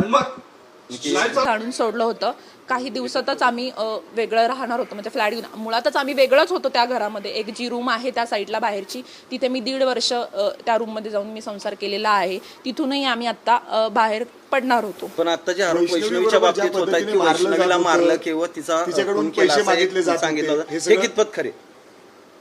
आणि मग आणून सोडलं होतं. काही दिवसातच आम्ही वेगळं राहणार होतो. म्हणजे फ्लॅट घेऊन. मुळातच आम्ही वेगळंच होतो त्या घरामध्ये. एक जी रूम आहे त्या साईडला बाहेरची. तिथे मी दीड वर्ष त्या रूममध्ये जाऊन मी संसार केलेला आहे. तिथूनही आम्ही आत्ता अ, बाहेर पडणार होतो. पण आता जे आरोप वैष्णवी वैष्णवीच्या बाबतीत होत की वैष्णवीला मारलं किंवा तिचा तिच्याकडून पैसे मागितले जात सांगितलं. हे कितपत खरे?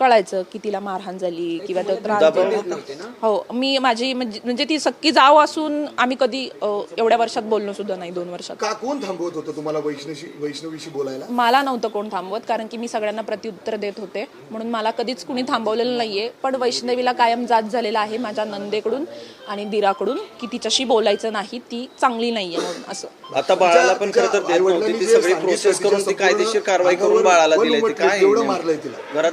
कळायचं की तिला मारहाण झाली किंवा तो त्रास दिला. हो मी माझी म्हणजे म्हणजे ती सक्की जाव असून आम्ही कधी अ, एवढ्या वर्षात बोललो सुद्धा नाही दोन वर्षात. का कोण थांबवत होतं तुम्हाला वैष्णवी वैष्णवीशी बोलायला? मला नव्हतं कोण थांबवत कारण की मी सगळ्यांना प्रत्युत्तर देत होते. म्हणून मला कधीच कुणी थांबवलेलं नाहीये. पण वैष्णवीला कायम जात झालेला आहे माझ्या नंदेकडून आणि दिराकडून की तिच्याशी बोलायचं नाही ती चांगली नाहीये म्हणून असं. आता बाळाला पण खरं तर देत नव्हती. ती सगळी प्रोसेस करून ती कायदेशीर कारवाई करून बाळाला दिली. ती काय एवढं मारलंय तिला. घरात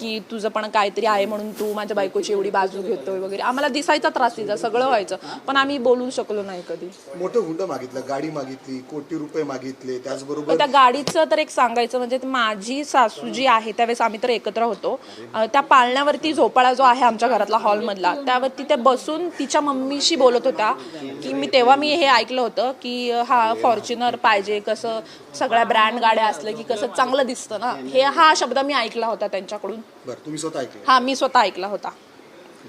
की तुझं पण काहीतरी आहे म्हणून तू माझ्या बायकोची एवढी बाजू घेतोय वगैरे. आम्हाला दिसायचा त्रास तिचा सगळं व्हायचं. पण आम्ही बोलू शकलो नाही कधी. मोठं हुंड मागितलं गाडी मागितली कोटी रुपये मागितले त्याचबरोबर त्या गाडीचं तर एक सांगायचं म्हणजे माझी सासू जी आहे त्यावेळेस आम्ही तर एकत्र होतो. त्या पाळण्यावरती झोपाळा जो आहे आमच्या घरातला हॉलमधला त्यावरती ते बसून तिच्या मम्मीशी बोलत होत्या की मी तेव्हा मी हे ऐकलं होतं की हा फॉर्च्युनर पाहिजे कसं सगळ्या ब्रँड गाड्या असल्या की कसं चांगलं दिसतं ना. हे हा शब्द मी ऐकला होता त्यांच्याकडून. बरं तुम्ही स्वतः ऐकलं. हा मी स्वतः ऐकला होता.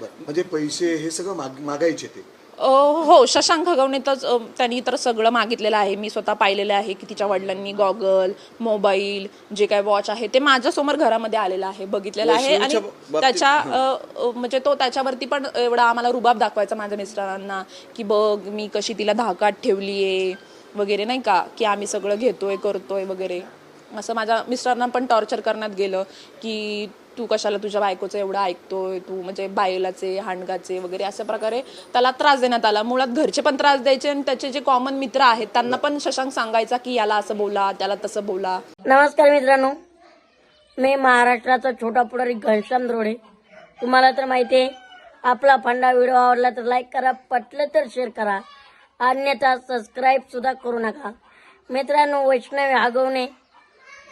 बरं म्हणजे पैसे हे सगळं माग- मागायचे ते? अं, हो शशांक हगवणे तर अं, त्यांनी तर सगळं मागितलेलं आहे. मी स्वतः पाहिलेलं आहे की तिच्या वडिलांनी गॉगल मोबाईल जे काय वॉच आहे ते माझ्यासमोर घरामध्ये आलेलं आहे बघितलेलं आहे. आणि वैष्णवीच्या बाबतीत- त्याच्या अं, अं, म्हणजे तो त्याच्यावरती पण एवढा आम्हाला रुबाब दाखवायचा माझ्या मिस्टरांना की बघ मी कशी तिला धाकात ठेवलीये वगैरे नाही का की आम्ही सगळं घेतोय करतोय वगैरे. असं माझ्या मिस्टरांना पण टॉर्चर करण्यात गेलं की तू कशाला तुझ्या बायकोचं एवढं ऐकतोय? तू म्हणजे बायलाचे हांडगाचे वगैरे अशा प्रकारे त्याला त्रास देण्यात आला. मुळात घरचे पण त्रास द्यायचे आणि त्याचे जे कॉमन मित्र आहेत त्यांना पण शशांक सांगायचा की याला असं बोला त्याला तसं बोला. नमस्कार मित्रांनो. मी महाराष्ट्राचा छोटा पुढारी घनश्याम द्रोडे. तुम्हाला तर माहिती आहे आपला फंडा व्हिडिओ आवडला तर लाईक करा पटलं तर शेअर करा. अन्यथा सबस्क्राईब सुद्धा करू नका. मित्रांनो वैष्णवी आगवणे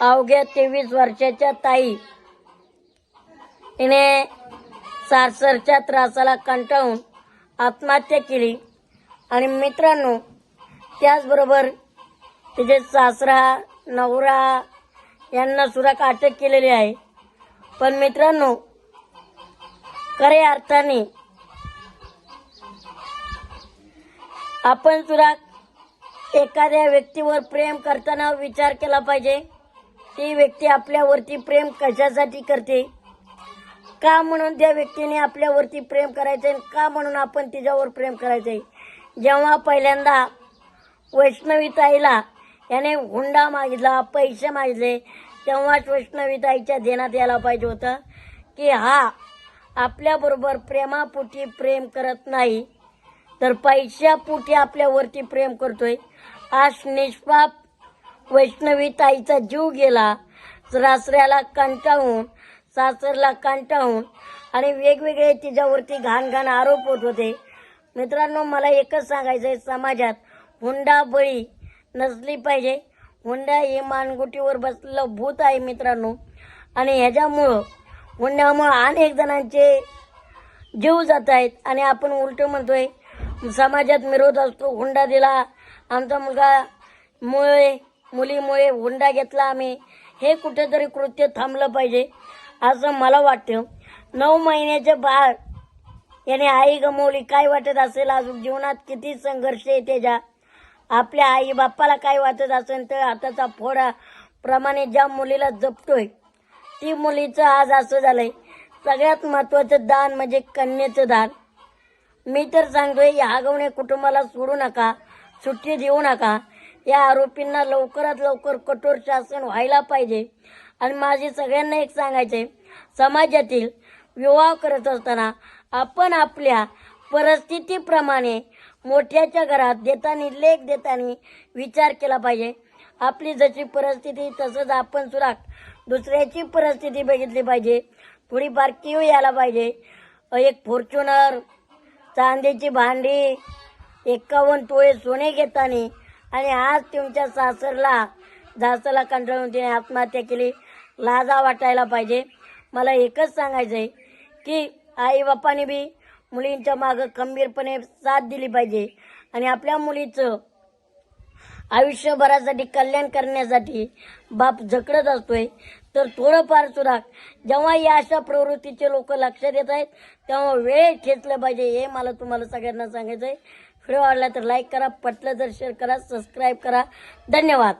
अवघ्या तेवीस वर्षाच्या ताई तिने सारसरच्या त्रासाला कंटाळून आत्महत्या केली. आणि मित्रांनो त्याचबरोबर तिचे सासरा नवरा यांना सुद्धा अटक केलेली आहे. पण मित्रांनो खऱ्या अर्थाने आपण सुद्धा एखाद्या व्यक्तीवर प्रेम करताना विचार केला पाहिजे. ती व्यक्ती आपल्यावरती प्रेम कशासाठी करते? का म्हणून त्या व्यक्तीने आपल्यावरती प्रेम करायचे का म्हणून आपण तिच्यावर प्रेम करायचे जेव्हा पहिल्यांदा वैष्णवीताईला याने हुंडा मागितला पैसे मागितले तेव्हाच वैष्णवीताईच्या देण्यात यायला पाहिजे होतं की हा आपल्याबरोबर प्रेमापोटी प्रेम करत नाही तर पैशापोटी आपल्यावरती प्रेम करतोय. आज निष्पाप वैष्णवीताईचा जीव गेला सासऱ्याला कंटाळून सासरला कंटाळून आणि वेगवेगळे तिच्यावरती घाण घाण आरोप होत होते. मित्रांनो मला एकच सांगायचं आहे समाजात हुंडा बळी नसली पाहिजे. हुंडा हे मानगुटीवर बसलेलं भूत आहे मित्रांनो. आणि ह्याच्यामुळं हुंड्यामुळं अनेक जणांचे जीव जात आहेत. आणि आपण उलट म्हणतोय समाजात विरोध असतो हुंडा दिला आमचा मुलगा मुळे मुलीमुळे हुंडा घेतला आम्ही. हे कुठेतरी कृत्य थांबलं पाहिजे. असं मला वाटतं. नऊ महिन्याचे बाळ याने आई गमवली. काय वाटत असेल अजून? जीवनात किती संघर्ष येते त्याच्या? आपल्या आई बाप्पाला काय वाटत असेल तर आताचा फोडा प्रमाणे ज्या मुलीला जपतोय ती मुलीचं आज असं झालंय. सगळ्यात महत्वाचं दान म्हणजे कन्येचं दान. मी तर सांगतोय या आगवणे कुटुंबाला सोडू नका सुट्टी देऊ नका. या आरोपींना लवकरात लवकर कठोर शासन व्हायला पाहिजे. आणि माझे सगळ्यांना एक सांगायचे समाजातील विवाह करत असताना आपण आपल्या परिस्थितीप्रमाणे मोठ्याच्या घरात देताना लेख देताना विचार केला पाहिजे. आपली जशी परिस्थिती तसंच आपण सुद्धा दुसऱ्याची परिस्थिती बघितली पाहिजे. थोडीफार किव यायला पाहिजे. एक फॉर्च्युनर चांदीची भांडी एकावन्न तोळे सोने घेताना आणि आज तुमच्या सासरला जास्तला कंटाळून तिने आत्महत्या केली. लाजा वाटायला पाहिजे. मला एकच सांगायचं आहे की आई बापाने बी मुलींच्या मागं खंबीरपणे साथ दिली पाहिजे. आणि आपल्या मुलीचं आयुष्यभरासाठी कल्याण करण्यासाठी बाप झकडत असतोय. तर थोडंफार सुद्धा जेव्हा या अशा प्रवृत्तीचे लोक लक्षात येत आहेत तेव्हा वेळ खेचलं पाहिजे हे मला तुम्हाला सगळ्यांना सांगायचं आहे व्हिडिओ आवडला तर लाईक करा पटलं तर शेअर करा सबस्क्राईब करा. धन्यवाद.